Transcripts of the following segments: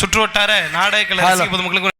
சுற்றுவட்டார நாடக கலை பொதுமக்களுக்கு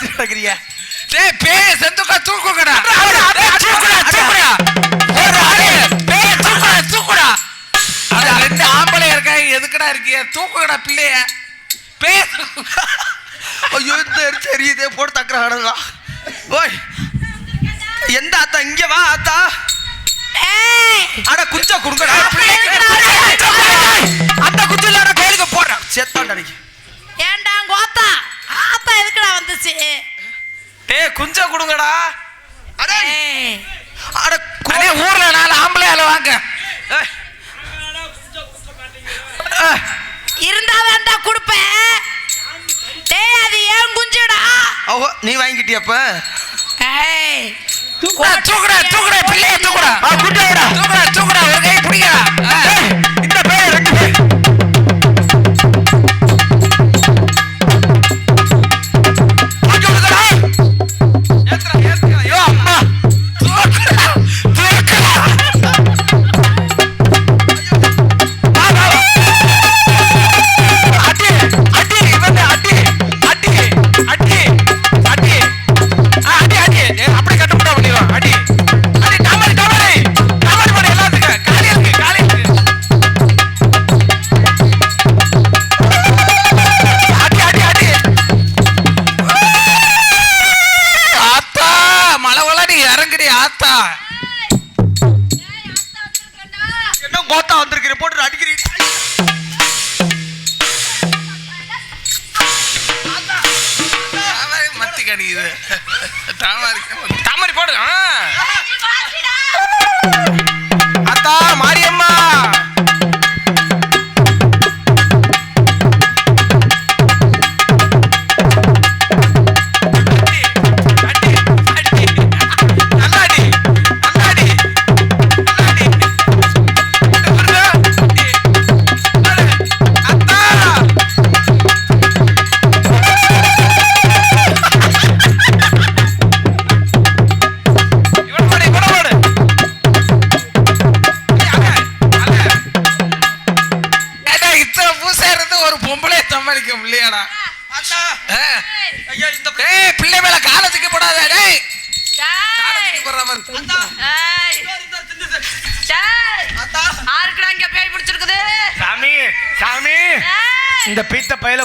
வச்சு நடக்கிறியா டேய் பேய செந்துக்கா தூக்குங்கடா தூக்குடா தூக்குடா. பேய தூக்குடா தூக்குடா. அது ரெண்டு ஆம்பளை இருக்காங்க எதுக்குடா இருக்கிய தூக்குங்கடா பிள்ளைய. பேய ஐயோ இந்த சரி போட்டு தக்கிற கடந்தா ஓய். எந்த ஆத்தா? இங்க வா ஆத்தா. அட குச்சா குடுங்கடா. கட்டியப்ப தூக்குடா தூக்குடா தூக்குடா பிள்ளைய தூக்குடா. தூக்குடா தூக்குடா தூக்குடா ஒரு கை பிடிக்கிறா மாட்டேங்குது தாமரை தாமரை போடு அத்தா மாரியம்மா.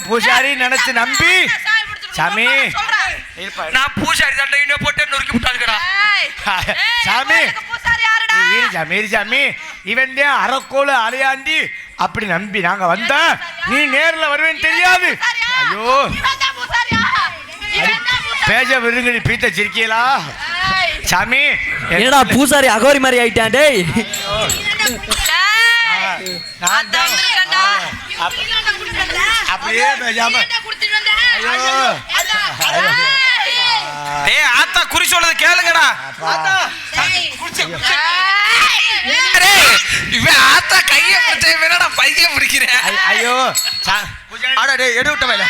பூசாரி நினைச்சு நம்பி. சாமி நான் பூசாரி சண்டையினே போட்டு நொறுக்கி விட்டாங்கடா சாமி. சாமி சாமி. இவன் தான் அறக்கோல அலையாண்டி அப்படி நம்பி நாங்க வந்த நீ நேர்ல வருவேன்னு தெரியாது. ஐயோ. பேஜ விருங்கி பீத்த சிரிக்கீங்களா சாமி என்னடா பூசாரி அகோரி மாதிரி ஆயிட்டான் டேய். நான் அப்படியே ஆத்தா குறி சொல்றது கேளுங்கடா. இவன் ஆத்தா கைய என்னடா பைய பிடிக்கிறேன் ஐயோ. அடா டே எடு விட்ட வேலை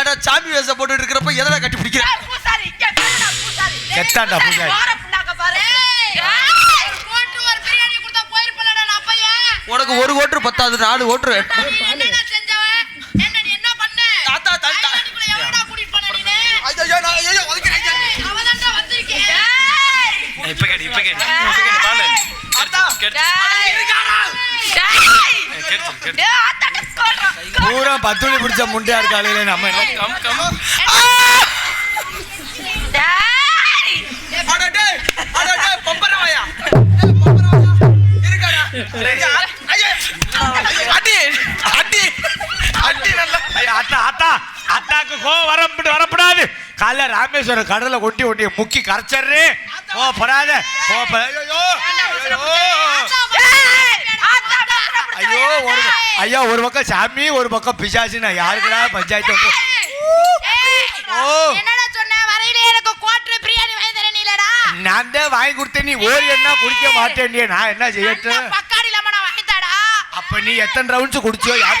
அடா சாமி வேஷம் போட்டுட்டு இருக்கிறப்ப எதனா கட்டி பிடிக்கிறேன் செத்தாண்டா பூசாரி உனக்கு ஒரு ஓட்டு பத்தாது நாலு ஓட்டு. இப்ப கேடு இப்ப கேடு இப்ப கேடு பாலு. அத்தா. கேடு டேய். டேய். கேடு கேடு டேய், ஆத்தாட்ட சொல்றேன். பூரா பத்துளி பிடிச்ச முண்டையா இருக்காளே நம்ம என்ன? கம் கம் டேய். அட டேய். அட டேய் பொம்பர வாயா டேய் பொம்பர வாயா இருக்காடா டேய், ஐயோ அடி அடி நல்லா. ஐயா, அத்தா அத்தா. அத்தாக்கு கோவம் வர வரப்படாது. காலைல ராமேஸ்வரம் கடலை கொட்டி ஒட்டி முக்கி கரைச்சர்றே கோவப்படாத. கோவப்பட ஐயோ ஒரு ஐயா ஒரு பக்கம் சாமி ஒரு பக்கம் பிசாசு நான் யாருக்குடா பஞ்சாயத்து வந்து ஓ. நான் தான் வாங்கி கொடுத்தேன் நீ ஓடி என்ன குடிக்க மாட்டேன்டியே நான் என்ன செய்யட்டும் அப்ப நீ எத்தனை ரவுண்ட்ஸ் குடிச்சியோ யார்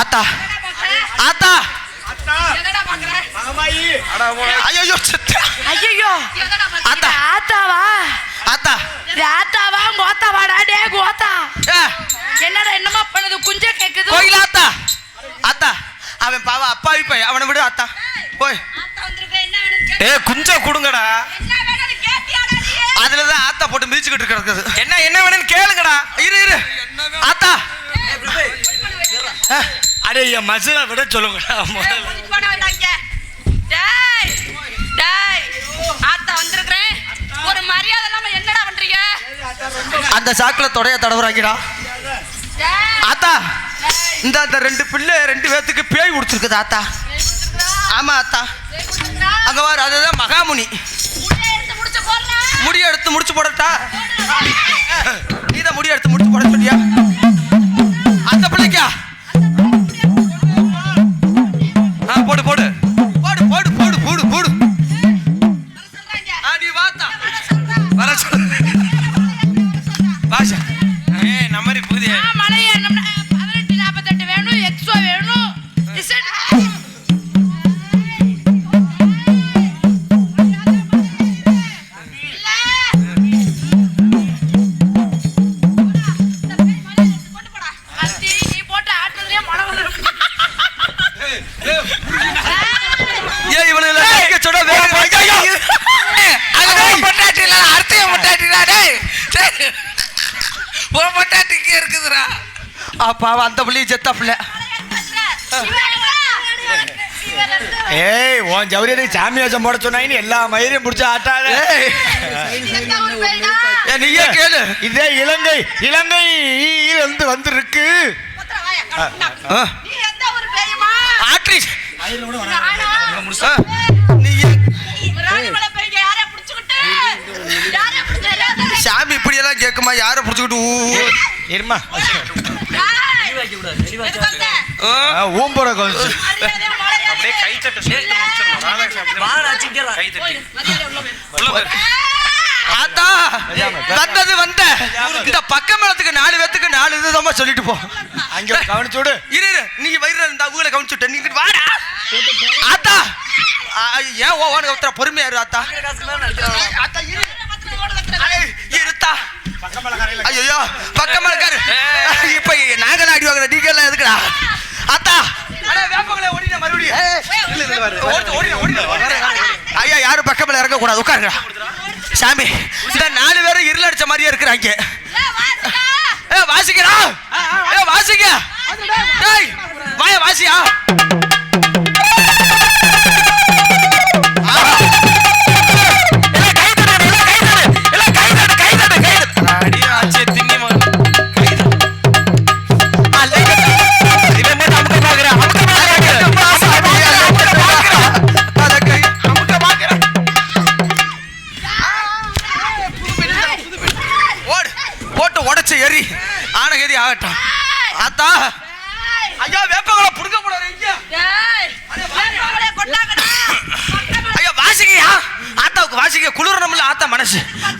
ஆத்தா. ஆத்தா. ஐயோ ஐயோ ஆத்தா. ஆத்தாவா? ஆத்தா. ஆத்தாவா? கோத்தாவாடா டே கோத்தா ஏ, என்னடா என்னமா பண்ணுது? குஞ்ச கேக்குது. கோயில் ஆத்தா? ஆத்தா. அவன் பாவ அப்பாவி பையன். அவனை விடு ஆத்தா. போய். ஏய் குஞ்ச கொடுங்கடா. நீ அதுலதான் ஆத்தா போட்டு மிதிச்சுக்கிட்டு கிடக்குது. என்ன என்ன வேணும்னு கேளுங்கடா. இரு இரு. ஆத்தா. அடே என் மசுரை விட வந்திருக்கிறேன். ஒரு மரியாதை இல்லாம என்னடா பண்றீங்க? அந்த சாக்குல தொடைய தடவுறாங்கடா. ஆத்தா இந்த அந்த ரெண்டு பிள்ளை ரெண்டு பேத்துக்கு பேய் கொடுத்துருக்குது ஆத்தா. ஆமா ஆத்தா. அங்க வாரு அதுதான் மகாமுனி. உள்ளே எடுத்து முடிச்ச போடலாம். முடி எடுத்து முடிச்சு போடட்டா? நீதான் முடி எடுத்து முடிச்சு போட சொல்லியா? போடு போடு. உன் ஜவுரியத்துக்கு சாமி வேஷம் போட சொன்னாங்கன்னு எல்லா மயிரையும் பிடிச்சி ஆட்டாத. நீயே கேளு. இதே இலங்கை இலங்கை இருந்து வந்திருக்கு ஆ, நீ எந்த ஒரு பேயுமா ஆட்ரிஸ் நானா? ஆ, நீயே ராணிமலை பேய்ங்க யாரையா புடிச்சுக்கிட்டு? யாரையா புடிச்சுக்கிட்டு? சாமி இப்படி எல்லாம் கேக்குமா யார புடிச்சுக்கிட்டு ஊ, ஊ. இருமா. ஏய், எதுக்கு வந்த? ஆ, ஊம்புற கொஞ்சம். அப்படியே கை தட்ட சொல்லி முடிச்சிடணும். ராதாகிருஷ்ணன் கை தட்டி. மரியாதை உள்ள போய். உள்ள போயிரு. ஆத்தா வந்தது வந்த. இந்த பக்க மேளத்துக்கு நாலு பேத்துக்கு நாலு இதுதான் சொல்லிட்டு போ. அங்க கவனிச்சு விடு. இரு இரு, நீ வயிறு இந்த அவங்கள கவனிச்சுட்ட நீ இங்கிட்டு வாடா. ஆத்தா ஏன் ஓ ஓன பொறுமையா இரு ஆத்தா. ஆத்தா இரு. இருத்தா. ஐயோ பக்கமா இருக்காரு இப்ப நாங்க தான் அடி வாங்குற நீங்க எல்லாம் எதுக்குடா? ஆத்தா அடே வேப்பங்களே ஓடின மறுபடியும் ஓடி ஓடி ஓடி ஐயா யாரும் பக்கத்தில் இறங்க கூடாது உட்காருங்க. சாமி இந்த நாலு பேரும் இருள் அடிச்ச மாதிரியே இருக்கிறாங்க ஏ வாசிக்கிறா. வாசிக்க. வாய வாசியா.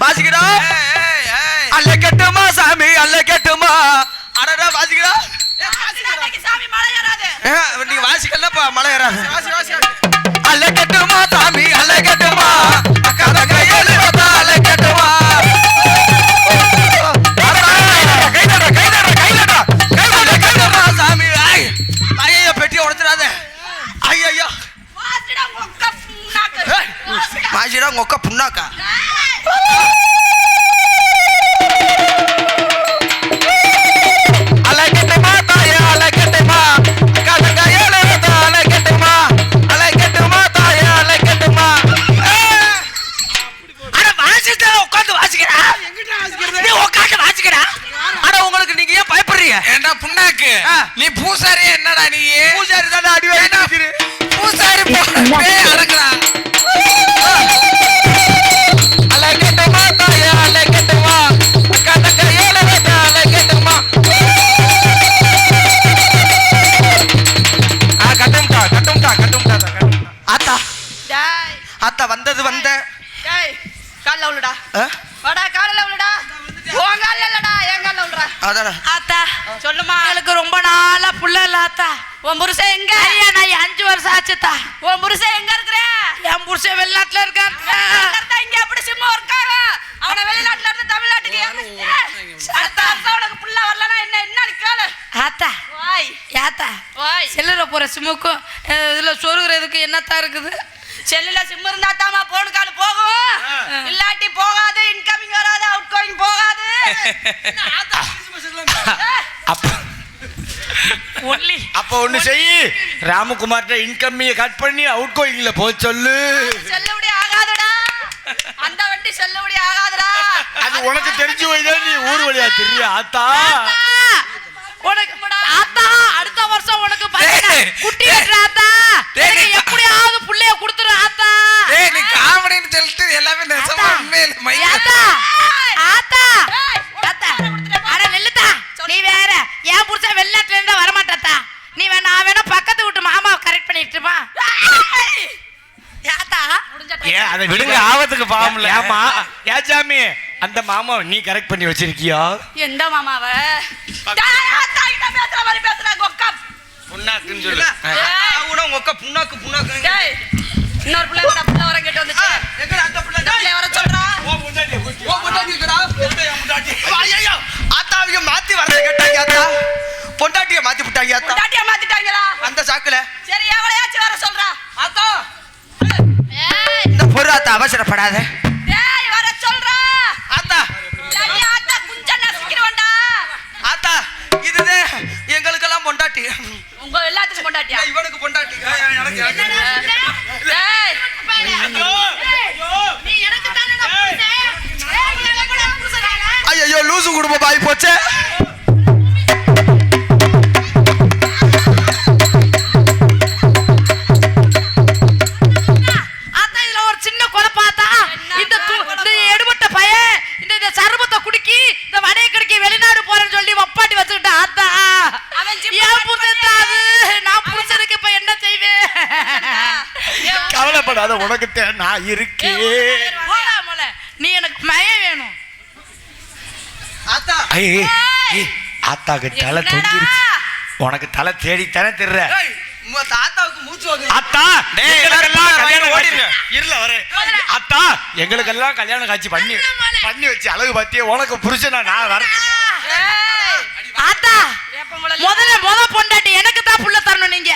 வாசிக்கிறா? அல்ல கெட்டுமா சாமி அல்ல கெட்டுமா? அடடா வாசிக்கிறா. நீங்க வாசிக்கலப்பா மலை ஏறாது. வாடா, கால்ல விழுடா. உன் கால்ல இல்லடா, என் கால்ல. அதானே ஆத்தா சொல்லுமா. எனக்கு ரொம்ப நாளா புள்ள இல்ல ஆத்தா. உன் புருஷன் எங்க? நான் அஞ்சு வருஷம் ஆச்சுத்தா. உன் புருஷன் எங்க இருக்கிற? என் புருஷன் வெளிநாட்டுல இருக்கான். இங்க அப்படி சும்மா இருக்காங்க அவன வெளிநாட்டுல இருந்து தமிழ்நாட்டுக்கு வருஷம் உனக்கு புள்ள வரலனா என்ன என்னன்னு கேளு. ஆத்தா. வாய். யாத்தா வாய். செல்லுல போற சிம்முக்கும் இதுல சொருகிறதுக்கு என்னத்தா இருக்குது? செல்லுல சிம் இருந்தா தாமா போன் கால் போகும். இல்லாட்டி போகாது இன்கமிங் வராது அவுட் கோயிங் போகாது. அப்ப ஒன்லி அப்ப ஒண்ணு செய். ராமகுமார்ட்ட இன்கம்மிய கட் பண்ணி அவுட் கோயிங்ல போக சொல்லு. செல்லுபடி ஆகாதுடா. அந்த வண்டி செல்லுபடி ஆகாதுடா. அது உனக்கு தெரிஞ்சு போய்தான் நீ ஊர் வழியா தெரியா ஆத்தா? உனக்கு ஆத்தா அடுத்த வருஷம் உனக்கு குட்டி வெட்டுற எனக்கு நீ- எப்படியாவது புள்ளைய கொடுத்துரு ஆத்தா. ஏய் நீ காமெடின்னு சொல்லிட்டு எல்லாமே நெசமா உண்மையில மைண்ட் ஆத்தா. ஆத்தா. ஏய், ஆத்தா. அட நில்லுத்தா நீ வேற. என் புருஷன் வெளிநாட்டுல இருந்தா வரமாட்டாத்தா நீ வேணா நான் வேணா பக்கத்து வீட்டு மாமாவை கரெக்ட் யாத்தா ஏன் அதை விடுங்க ஆபத்துக்கு ஏச்சாமி அந்த மாமா நீ கரெக்ட் பண்ணி வச்சிருக்கியா? எந்த மாமாவ? பேசுற மாதிரி பேசுற கொக்கா புண்ணாக்குன்னு சொல்லு. கூட உங்க அக்கா புண்ணாக்கு புண்ணாக்கு இன்னொரு பிள்ளை கூட பிள்ளை வர கேட்டு வந்துச்சு. எங்கடா அந்த பிள்ளை? பிள்ளை வர சொல்றா. ஓ பொண்டாட்டி இருக்கடா. ஐயோ ஆத்தா அவங்க மாத்தி வரத கேட்டாங்க ஆத்தா. பொண்டாட்டிய மாத்தி விட்டாங்க ஆத்தா. பொண்டாட்டிய மாத்திட்டாங்களா? அந்த சாக்குல. சரி எவளையாச்சும் வர சொல்றா. ஆத்தா. இந்த பொரு ஆத்தா அவசரப்படாத. கவலைப்படாத உனக்கு தே- நான் இருக்கேன். போடா மொள, நீ எனக்கு மயம் வேணும். ஆத்தாக்கு தலை? தொங்கிருச்சு. உனக்கு தலை வாங்குது. அத்தா டேய், எங்களுக்கெல்லாம் கல்யாணம். காட்சி- இருல வரேன். அத்தா எங்களுக்கெல்லாம் கல்யாணம் காட்சி பண்ணி பண்ணி வச்சு அழகு பத்தியே உனக்கு புருஷனா நான் வர ஆத்தா முதல்ல முத பொண்டாட்டி எனக்கு தான் புள்ள தரணும் நீங்க.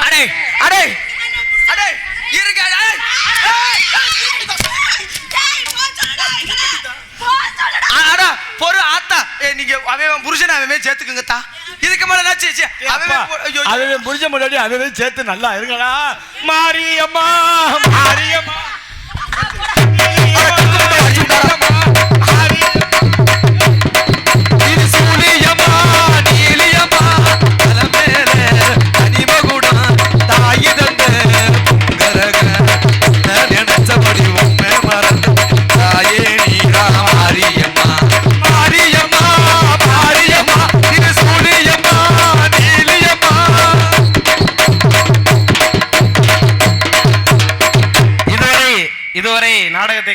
அடே அடே அடே அடா பொறு ஆத்தா. நீங்க அவன் புருஷன் அவன் சேர்த்துக்குங்க தா. இதுக்கு மேல என்ன செய்ய அவன் பொ- ஐயோ, ஐயோ. அதுவே புரிஞ்ச முன்னாடி அதுவே சேர்த்து நல்லா இருங்களா மாரியம்மா மாரியம்மா.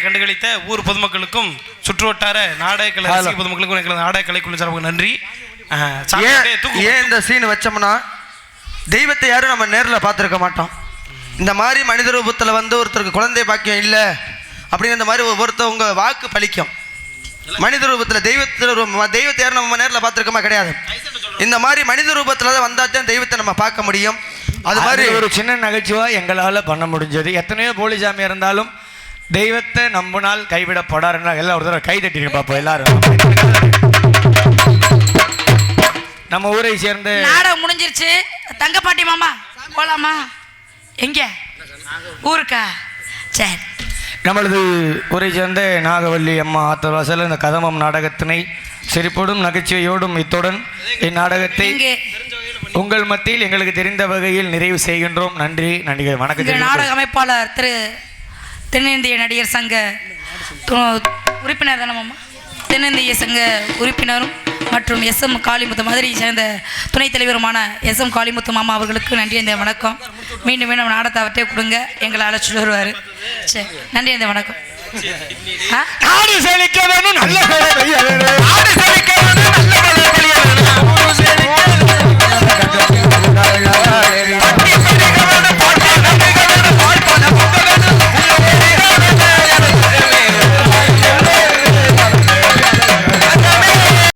கண்டுகளித்த ஊர் பொதுமக்களுக்கும் சுற்றுவட்டார நாடக கலை ரசிக பொதுமக்களுக்கும் எங்களது நாடக கலைக்குழு சார்பாக நன்றி. சாமி, ஏன் அப்படியே தூக்கு. ஏன் இந்த சீன் வச்சோம்னா தெய்வத்தை யாரும் நம்ம நேரில் பார்த்துருக்க மாட்டோம். இந்த மாதிரி மனித ரூபத்தில் வந்து ஒருத்தருக்கு குழந்தை பாக்கியம் இல்லை அப்படின்னு இந்த மாதிரி ஒருத்தவங்க வாக்கு பலிக்கும் மனித ரூபத்தில் தெய்வத்தில் தெய்வத்தை யாரும் நம்ம நேரில் பார்த்துருக்கோமா கிடையாது. இந்த மாதிரி மனித ரூபத்தில் தான் வந்தால் தான் தெய்வத்தை நம்ம பார்க்க முடியும். அது மாதிரி ஒரு சின்ன நகைச்சுவா எங்களால பண்ண முடிஞ்சது. எத்தனையோ போலிசாமி இருந்தாலும் தெய்வத்தை நம்பினால் கைவிடப்படாருன்னா எல்லாம் ஒரு தடவை கை தட்டிருங்க பாப்போம் எல்லாரும். நம்ம ஊரை சேர்ந்த நாடகம் முடிஞ்சிருச்சு. தங்கப்பாட்டி மாமா போலாமா? எங்க? ஊருக்கா? சரி. நம்மளது ஊரை சேர்ந்த நாகவல்லி அம்மா ஆத்தவாசல் இந்த கதமம் நாடகத்தினை சிரிப்போடும் நகைச்சுவையோடும் இத்துடன் இந்நாடகத்தை உங்கள் மத்தியில் எங்களுக்கு தெரிந்த வகையில் நிறைவு செய்கின்றோம். நன்றி நன்றி வணக்கம் நாடக அமைப்பாளர் திரு தென்னிந்திய நடிகர் சங்க உறுப்பினர் தானம்மா மாமா? தென்னிந்திய சங்க உறுப்பினரும் மற்றும் எஸ் எம் காளிமுத்து மதுரையை சேர்ந்த துணைத் தலைவருமான எஸ் எம் காளிமுத்து மாமா அவர்களுக்கு நன்றி இந்த வணக்கம். மீண்டும் மீண்டும் நாடத்தை அவர்கிட்டே கொடுங்க. எங்களை அழைச்சிட்டு வருவார். சரி நன்றி இந்த வணக்கம். ஆ? செழிக்க வேணும் நல்ல